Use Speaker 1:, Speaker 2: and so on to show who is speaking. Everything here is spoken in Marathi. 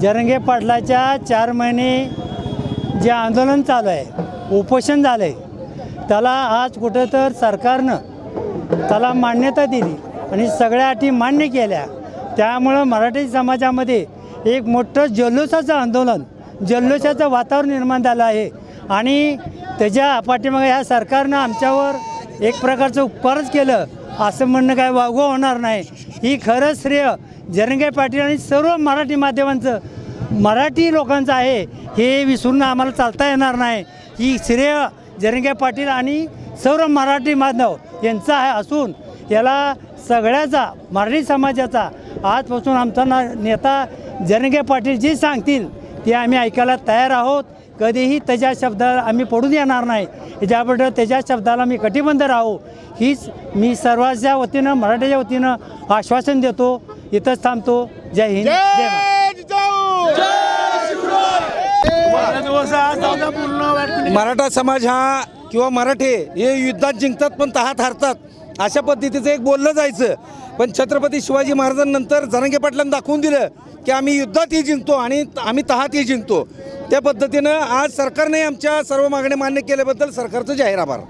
Speaker 1: जरंगे पाटलाच्या चार महिने जे आंदोलन चालू आहे उपोषण झालं आहे त्याला आज कुठं तर सरकारनं त्याला मान्यता दिली आणि सगळ्या अटी मान्य केल्या. त्यामुळं मराठी समाजामध्ये एक मोठं जल्लोषाचं आंदोलन जल्लोषाचं वातावरण निर्माण झालं आहे. आणि त्याच्या पाठीमागे ह्या सरकारनं आमच्यावर एक प्रकारचं उपकारच केलं. असं म्हणणं काय वागवा होणार नाही. ही खरं श्रेय जरंगे पाटील आणि सर्व मराठी माध्यमांचं मराठी लोकांचं आहे हे विसरून आम्हाला चालता येणार नाही. ही श्रेय जरंगे पाटील आणि सर्व मराठी माधव यांचा आहे असून याला सगळ्याचा मराठी समाजाचा आजपासून आमचा ना नेता जरंगे पाटील जे सांगतील ते आम्ही ऐकायला तयार आहोत. कधीही त्याच्या शब्दाला आम्ही पडून येणार नाही. याच्याबद्दल त्याच्या शब्दाला मी कटिबंध राहू हीच मी सर्वांच्या वतीनं मराठीच्या वतीनं आश्वासन देतो. इथंच थांबतो. जय हिंद. जय महाराष्ट्र
Speaker 2: मराठा समाज हा किंवा मराठे हे युद्धात जिंकतात पण तहात हारतात. अशा पद्धतीचं एक बोललं जायचं. पण छत्रपती शिवाजी महाराजांनंतर जरांगे पाटलांना दाखवून दिलं की आम्ही युद्धातही जिंकतो आणि आम्ही तहातही जिंकतो. त्या पद्धतीनं आज सरकारने आमच्या सर्व मागण्या मान्य केल्याबद्दल सरकारचं जाहीर आभार.